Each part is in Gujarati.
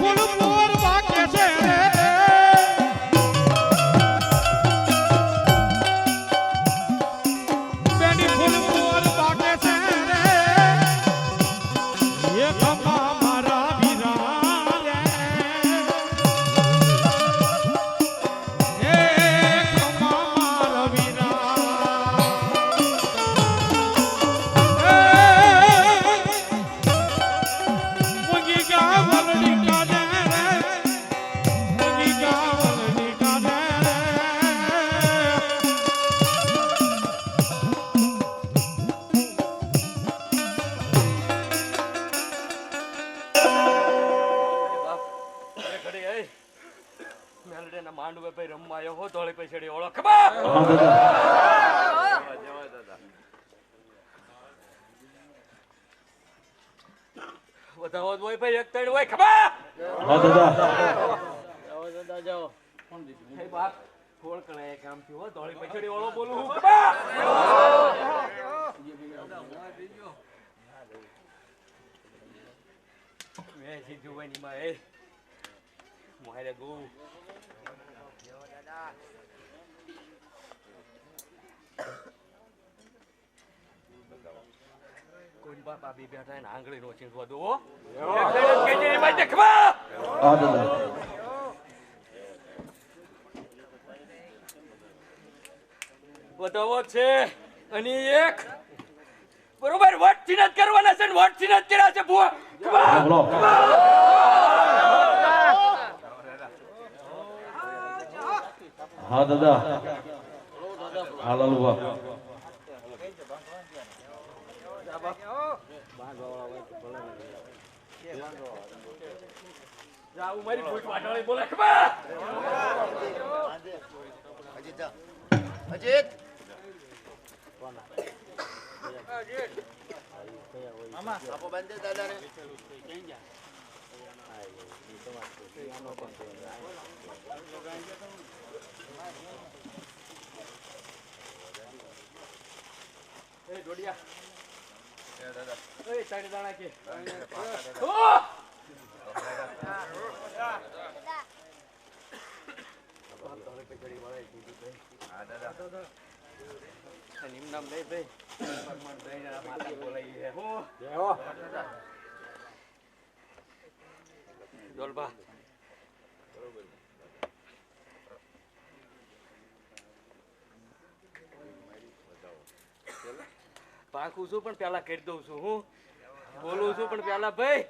Volumen. જ હોય ખબર હા દાદા. જાઓ દાદા જાઓ. હે બાપ થોડ કણે એક કામ થયું હો? ધોળી પૈસડી ઓળો બોલું હું. ખબર મેં જીજુભાઈની માં એ મારે ગો વધાવો છે અને એક બરોબર વટથી જ કરવાના છે વોટ વટથી જ કર્યા છે ભુવા હા, દાદા. હા જાવું મારી ભૂત વાટાળી બોલે. ખબર? અજીત આપો બાંધે દાદાને. એ ડોડિયા એ ત્રણ દાણા કે. ઓ! અને એમ નામ ભાઈ માતા બોલાવી છે હું પાકું છું પણ પેલા કરી દઉં છું હું. બોલું છું પણ પેલા ભાઈ.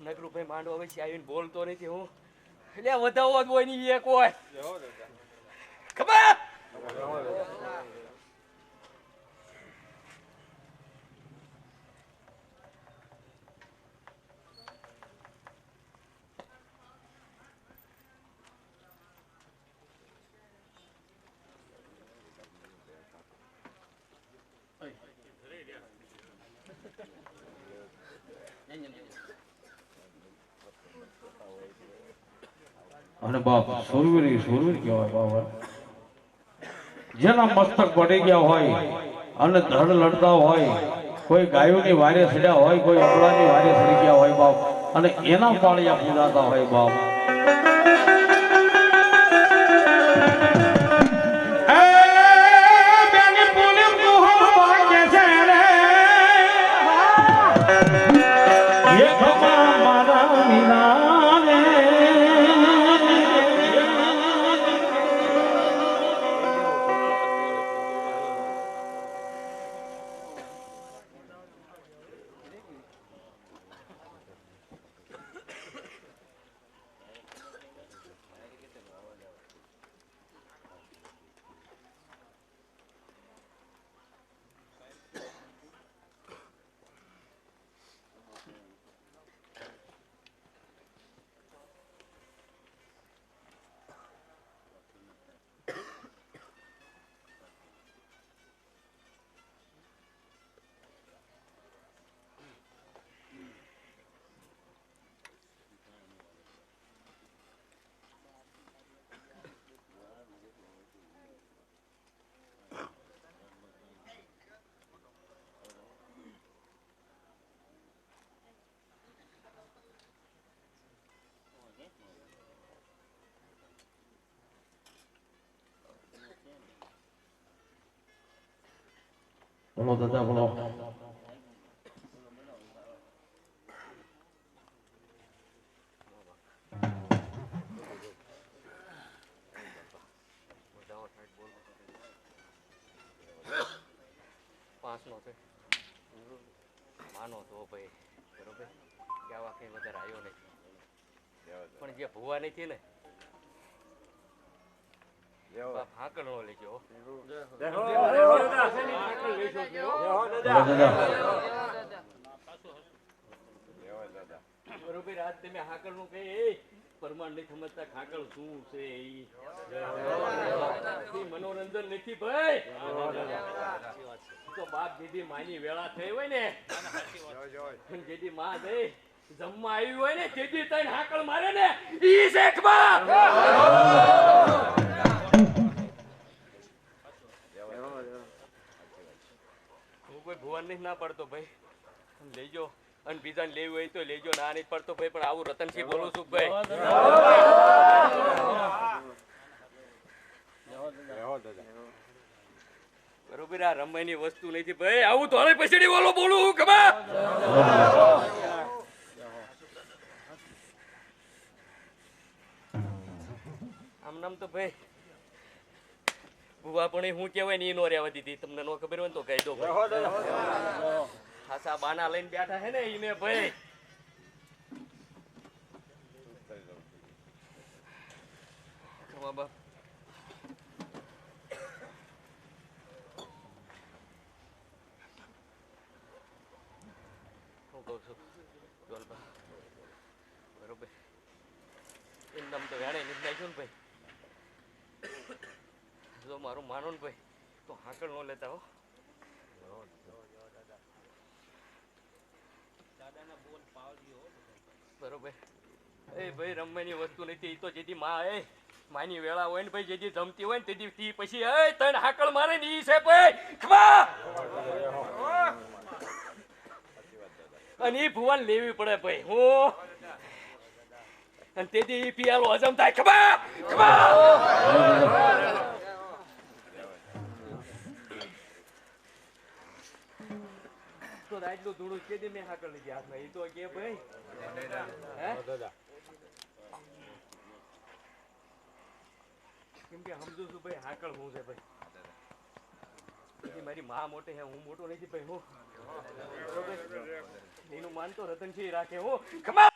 નકરું ભાઈ માંડો હવે છે આવીને બોલતો નથી હું. એટલે વધાવો જ હોયની એક હોય. ખબર? અને બાપ, સુરવીર સુરવીર કહેવાય બાબા જેના મસ્તક પડી ગયા હોય અને ધડ લડતા હોય, કોઈ ગાયોની વારે સડ્યા હોય, કોઈ અબળાની વારે સડી ગયા હોય, બાપ, અને એના પાળિયા પૂજાતા હોય, બાપ. બોલો da બોલો પાંચનો છે માનો તો ભાઈ બરોબર કે કંઈ વધારે આવ્યો નહીં પણ જે ભૂવા નથી ને બાપ હાકલ નો લેજો હો. હાકલ લેજો જ નહીં હો. બોલો દાદા બરોબર આજ મનોરંજન નથી ભાઈ. તો બાપ જેથી માની વેળા થઈ હોય ને. માં દઈ જમવા આવી હોય ને તેથી તઈને હાકલ મારે ને, ઈ શેખમાં હું કોઈ ભુવન નહીં ના પડતો ભાઈ. લેજો. અને બીજાને લેવું હોય તો લેજો ના નહીં પડતો ભાઈ. પણ આવું રતનસિંહ બોલું છું ભાઈ. બરોબર આ રમવાની વસ્તુ નથી ભાઈ. આવું ધોળે પછડી બોલો બોલું હું ખબર? આમ નામ તો ભાઈ ભુવા પણ હું કહેવાય ને એ નો રહેવા દીધી. તમને નો ખબર હોય ને તો કહી દો ખાસા બાના લઈને બેઠા હે ને એને ભાઈ. છું બરોબર. એમ નામ તો વેણે નથી નાખ્યું ને ભાઈ. જો મારું માનો ને ભાઈ તો હાંકળ નો લેતા હો. બરોબર. એ ભાઈ રમવાની વસ્તુ નથી એ તો જેથી માં એ માની વેળા હોય ને ભાઈ જેથી જમતી હોય ને તેથી તી પછી એ તને હાકળ મારે ને ઈ છે ભાઈ. ખમા! અને ઈ ભુવન લેવી પડે ભાઈ હું. અને તેથી ઈ પિયાલો હજમ થાય. ખમા! ખમા! તો આટલું ધૂળું કેદી મેં હાકલ લીધી હાથમાં. એ તો કે ભાઈ કેમ કે સમજુ છું ભાઈ, હાકળ હું છે ભાઈ. મારી માં મોટે હે હું મોટો નથી ભાઈ, હું. એનું માન તો રતનસિંહ રાખે, હું. ખમા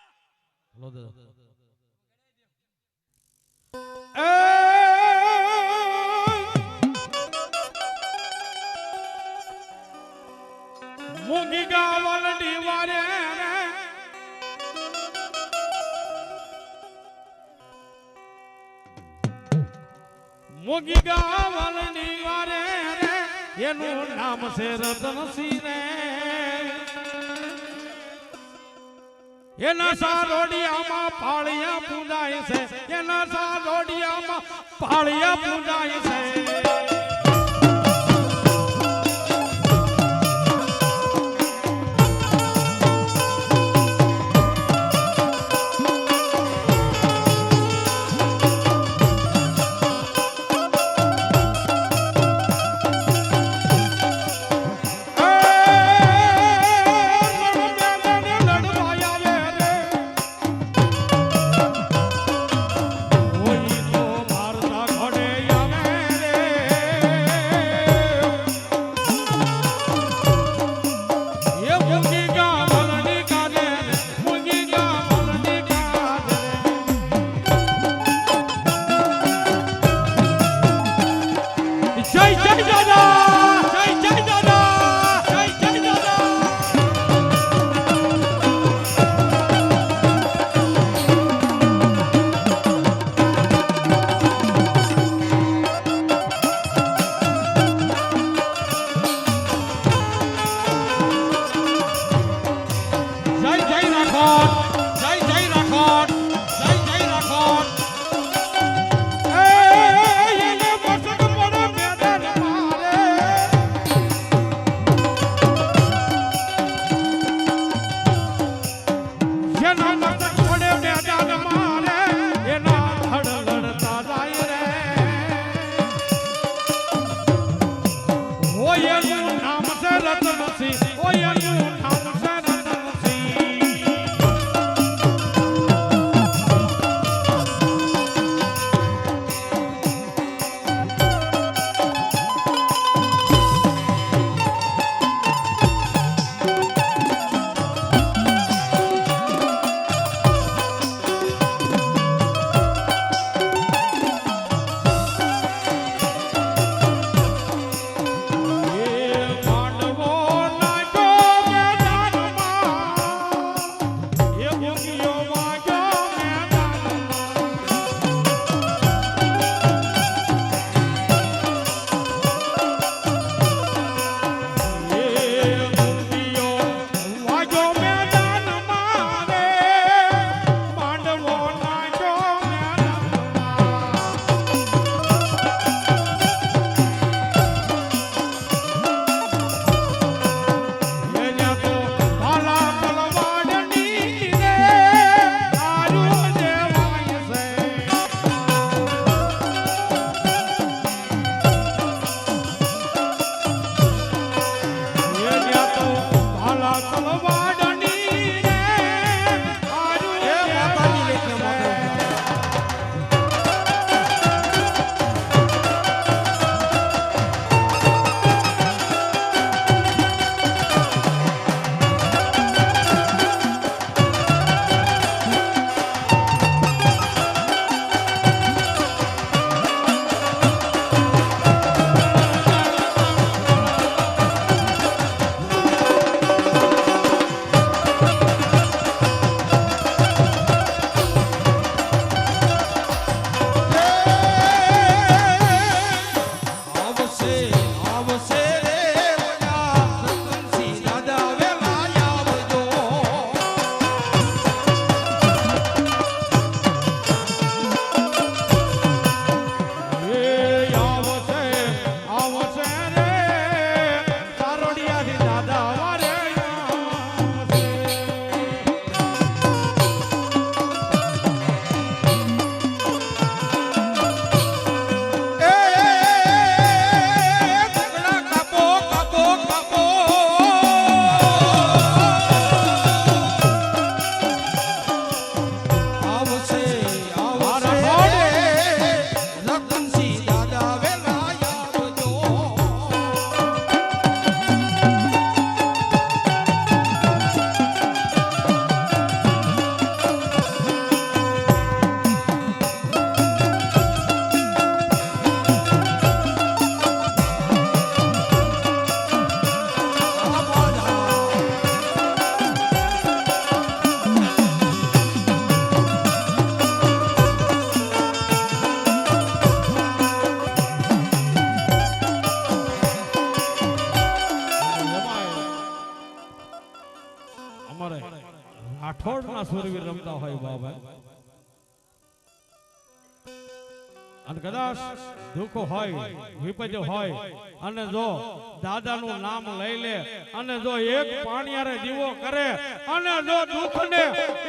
મૂંગી ગાવલ ડીવારે રે, એનું નામ છે રતનસિંહ રે એના સારોડિયામાં પાળિયા પૂજાય છે, એના સારોડિયામાં પાળિયા પૂજાય છે. જય હોય, વિપજ હોય. અને જો દાદાનું નામ લઈ લે, અને જો એક પાણીયારે દીવો કરે, અને જો દુઃખને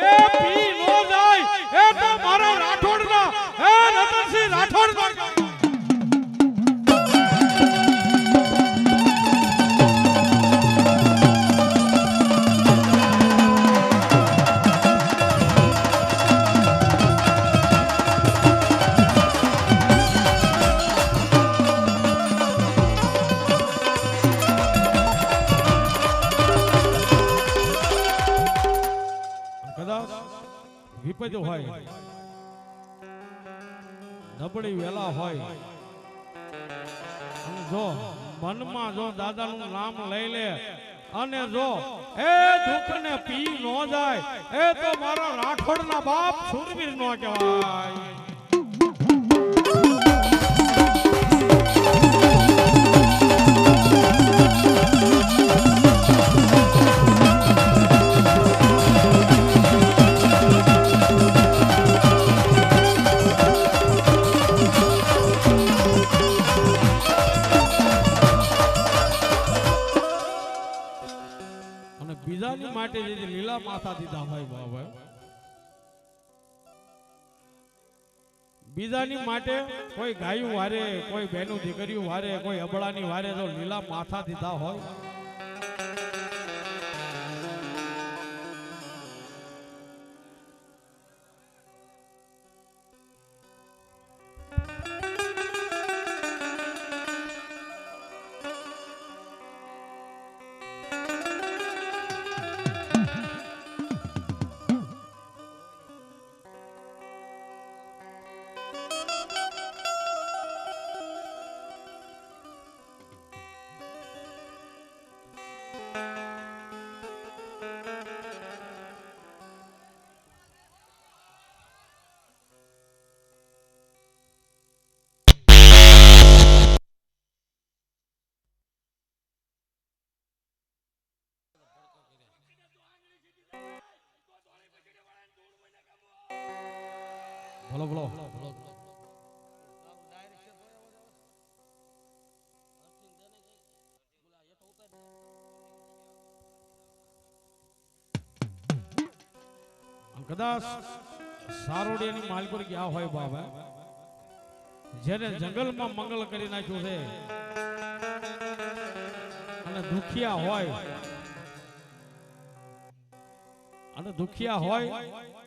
એ પી નો જાય, એ તો મારા રાઠોડના, એ રતનસિંહ રાઠોડ વિપજ હોય. નબળી વેલા હોય. જો મનમાં જો દાદાનું નામ લઈ લે, અને જો એ દુઃખને પી ન જાય, એ તો મારા રાઠોડના બાપ સુરવીર નો કહેવાય. માટે જે લીલા માથા દીધા હોય બાબા બીજાની માટે કોઈ ગાયું વારે, કોઈ બેનું દીકરીયું વારે, કોઈ અબળાની વારે જો લીલા માથા દીધા હોય બોલો આમ કદાચ સારોડિયાની માલપુર ગયા હોય બાબા જેને જંગલમાં મંગલ કરી નાખ્યું છે અને દુખિયા હોય, અને દુખિયા હોય,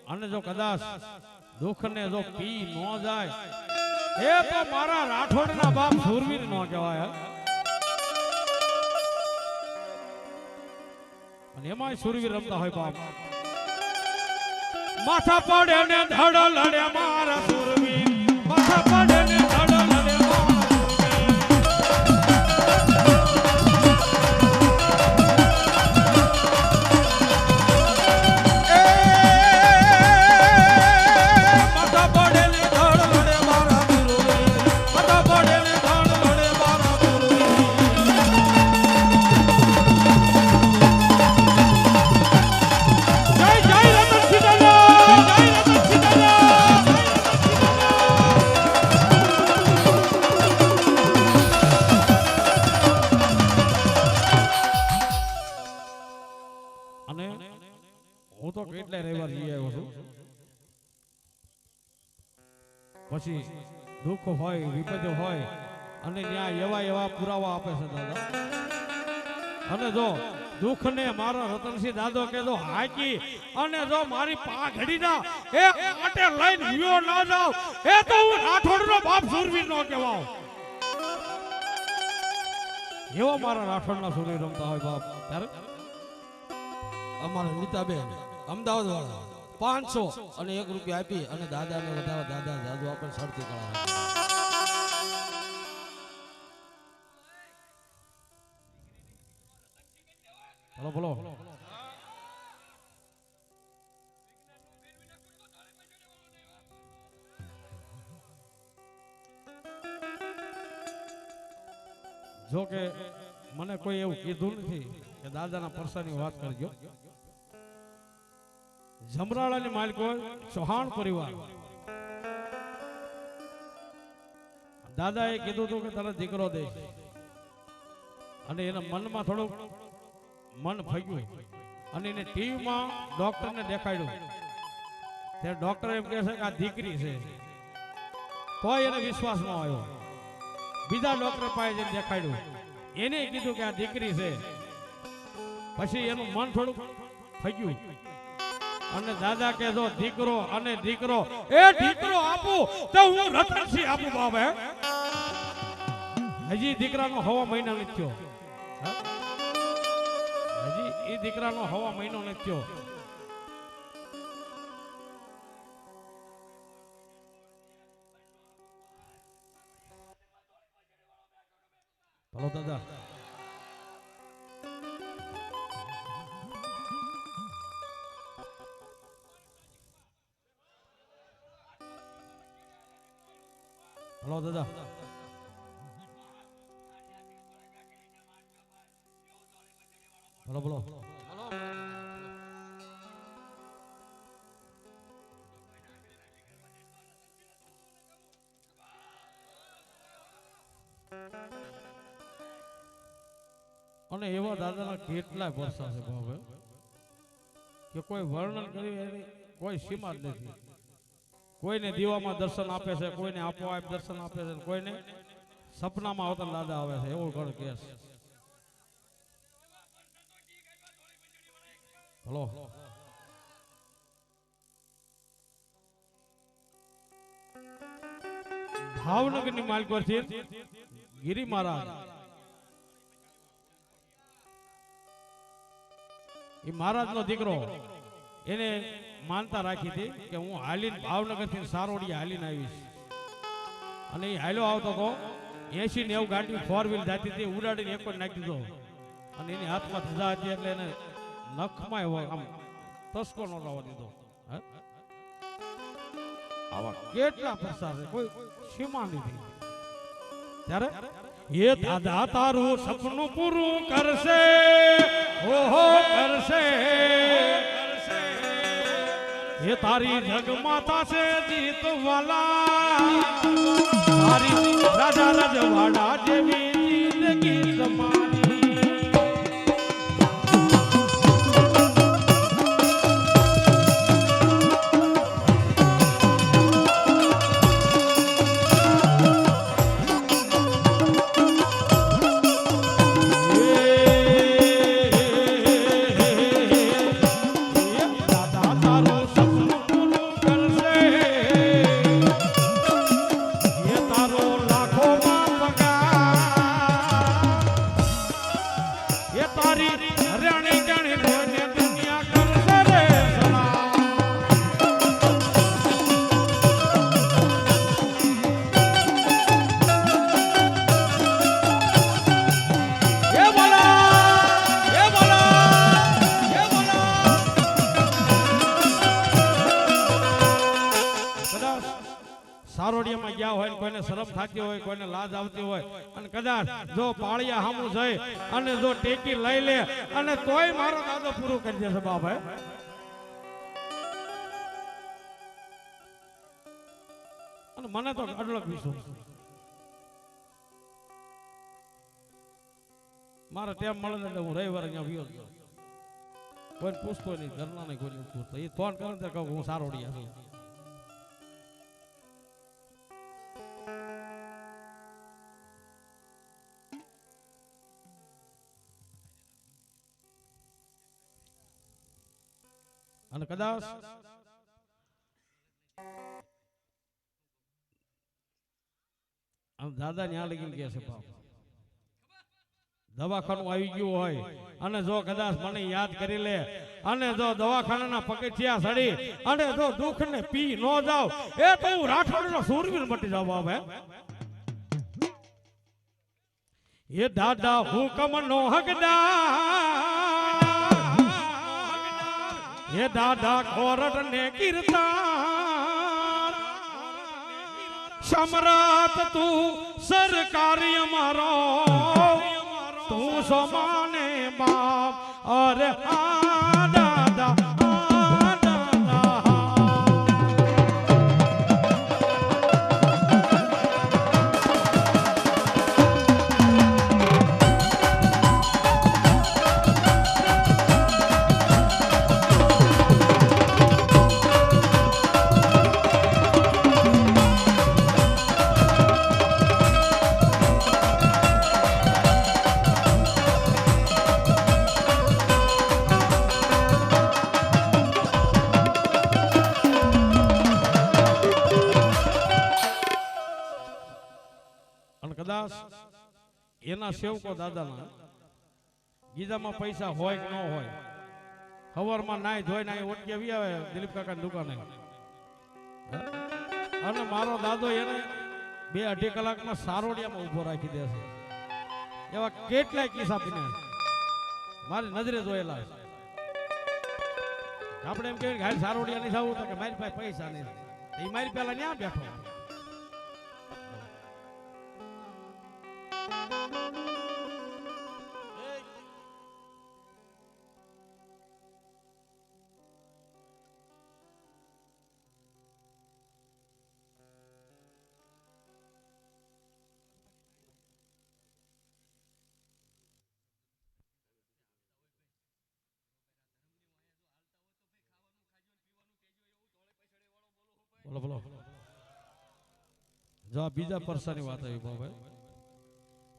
અને જો કદાચ દુઃખને જો પી ન જાય, એ તો મારા રાઠોડના બાપ સુરવીર નો કહેવાય. અને એમાંય સુરવીર રમતા હોય બાપ. માથા પડે ને ધડ લડે મારા સુરવીર માથા પડે હોય વિપદ હોય, અને ત્યાં એવા એવા પુરાવા આપે છે દાદા. અને જો દુઃખ ને મારો રતનસિંહ દાદો કે જો હાકી અને જો મારી પાઘડીના એ માટે લઈને વિયો ના જાવ, એ તો હું રાઠોડનો બાપ સુરવીર નો કહેવાઉ. એવો મારા રાઠોડના સુરવીર રમતા હોય બાપ. ત્યારે અમારા નીતાબેન અમદાવાદ વાળા પાંચસો અને એક રૂપિયા આપી અને દાદાને વધારે દાદા દાદુ આપણે સરતી કરાવે બોલો બોલો જો કે મને કોઈ એવું કીધું નથી કે દાદાના પરસાની વાત કરજો. જમરાળાની માલિકો ચૌહાણ પરિવાર. દાદાએ કીધું હતું કે તને દીકરો દે અને એના મનમાં થોડુંક મન ફગ્યું અને એને ટીવીમાં ડોક્ટરને દેખાડ્યું. ત્યારે ડોક્ટર એમ કહે છે કે આ દીકરી છે. કોઈ એને વિશ્વાસમાં આવ્યો. બીજા ડોક્ટર પાસે જઈને દેખાડ્યું. એને કીધું કે આ દીકરી છે. પછી એનું મન થોડુંક ફગ્યું. અને દાદા કે જો દીકરો, અને દીકરો, એ દીકરો આપું, તો હું રતનસિંહ આપું બાબા હજી દીકરાનો હવા મહિના નથી થયો. એ દીકરાનો હવા મહિનો નથી થયો. હલો દાદા. હલો દાદા. બોલો બોલો અને એવા દાદાના કેટલા વર્ષા છે ભાવે કે કોઈ વર્ણન કરી એની કોઈ સીમા જ નથી. કોઈને દીવામાં દર્શન આપે છે, કોઈને આપોઆપ દર્શન આપે છે, કોઈને સપનામાં આવતા દાદા આવે છે, એવો ઘણ કેસ હલો ભાવનગરની માલિકો છે ગિરી મહારાજ. એ મહારાજનો દીકરો એને માનતા રાખી હતી કે હું હાલીને ભાવનગરથી સારોડિયા હાલીને આવીશ. અને એ હાલ્યો આવતો હતો એસી નેવું ગાડી ફોર વ્હીલ જાતી હતી, ઉડાડીને એક નાખી દીધો. અને એની હાથમાં ધજા હતી એટલે એને નખમાં એવો આમ તસકો નો લાવવા દીધો. આવા કેટલા પ્રસાર કોઈ સીમા નથી. ત્યારે એ દાદા તારું સપનું પૂરું કરશે. ઓહો, કરશે. એ તારી જગમાતા છે જીતવાલા. તારી રાજા રજવાડા જેવી જિંદગી તમારી જો પાળિયા હામું જાય અને જો ટેકી લઈ લે અને તોય મારો દાદો પૂરું કરી દેશે બાપા અને મને તો અડલક વિશ્વાસ મારે ટેમ મળે ને હું રવિવારે અહીંયા વ્યો જ કોઈ પૂછતો નહીં ઘરના નહીં કોઈ પૂછતો. એ ફોન કરે કહું હું સારોડિયા છું. કદાચ આમ દાદા ન્યા લગીને કહે છે દવાખાનું આવી ગયું હોય અને જો કદાચ મને યાદ કરી લે અને જો દવાખાનાના પગથિયા સડી અને જો દુઃખ ને પી ન જાવ, એ તો હું રાઠોડનો સૂરવીર મટી જાવ બાપ એ દાદા હુકમ નો હકદાર. એ દાદા ખોરટ ને કીર્તન સમ્રાટ તું સરકારી અમારો. તું સોમાને બાપ અરે આ એના સેવકો દાદાના. ગીધામાં પૈસા હોય કે ન હોય સવારમાં નાય ધોઈ નાય ઓટકી આવી આવે દિલીપ કાકાની દુકાને. અને મારો દાદો એને બે અઢી કલાકમાં સારોડિયામાં ઊભો રાખી દે છે. એવા કેટલાય કિસ્સા પીને મારી નજરે જોયેલા છે. આપણે એમ કહીએ કે હાલ સારોડિયા નહીં થવું તો કે મારી પાસે પૈસા નહીં. એ મારી પેલા ન્યા બેઠો? બોલો બોલો. જો આ બીજા પરસાની વાત આવી ભાઈ.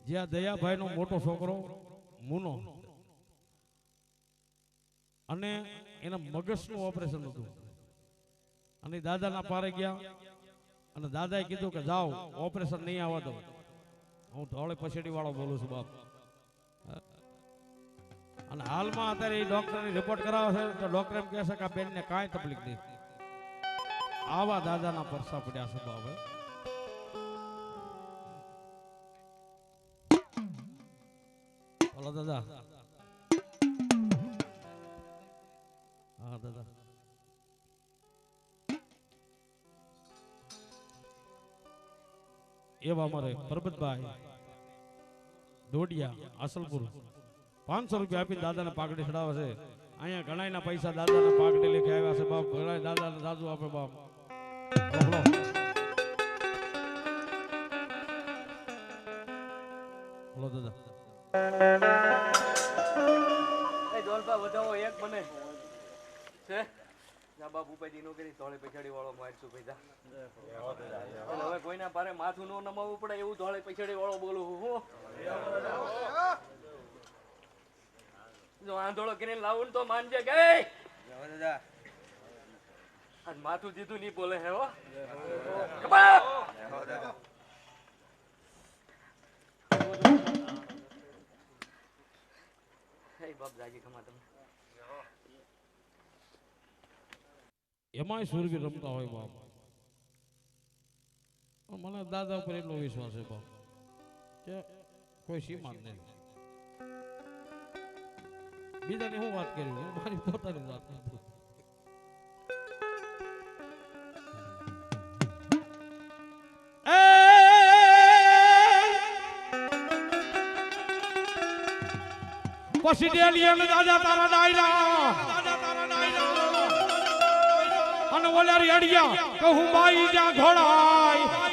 જે આ દયાભાઈ નો મોટો છોકરો, મુનો. અને એના મગજનું ઓપરેશન હતું. અને દાદાના પારે ગયા. અને દાદાએ કીધું કે જાઓ ઓપરેશન નહીં આવવા દો. હું ધોળે પછેડી વાળો બોલું છું, બાપ. અને હાલમાં અત્યારે એ ડોક્ટરની રિપોર્ટ કરાવે છે, તો ડોક્ટર એમ કહે છે કે આ બેનને કાંઈ તકલીફ નહીં. આવા દાદાના પરસા પડ્યા છે બાબે હા, દાદા. એવા અમારે પરબતભાઈ દોડિયા અસલપુર પાંચસો રૂપિયા આપીને દાદાને પાકડી ચડાવે છે. અહીંયા ઘણાયના પૈસા દાદાને પાકડી લેખે આવ્યા છે. બાપ ઘણા દાદાને દાદુ આપે બાપ. દાદા. એ વધાવો, એક બાપ નો પારે માથું નો નમાવવું પડે, એવું ધોળે પછાડી વાળો બોલું જો આંધળો કરીને લાવું તો માનજે ગઈ આજ માથું દીધું નહીં બોલે, હે હો! હે બાપ એમાંય સુરવીર રમતા હોય બાપ. મને દાદા ઉપર એટલો વિશ્વાસ છે બાપ, કે કોઈ સીમા જ નહીં બીજાની હું વાત કરી મારી પોતાની વાત કરું પછી ડેલી અને દાદા તારા ડાયરા. અને ઓલે રેડિયા કહું બાઈ જા ઘોડાય.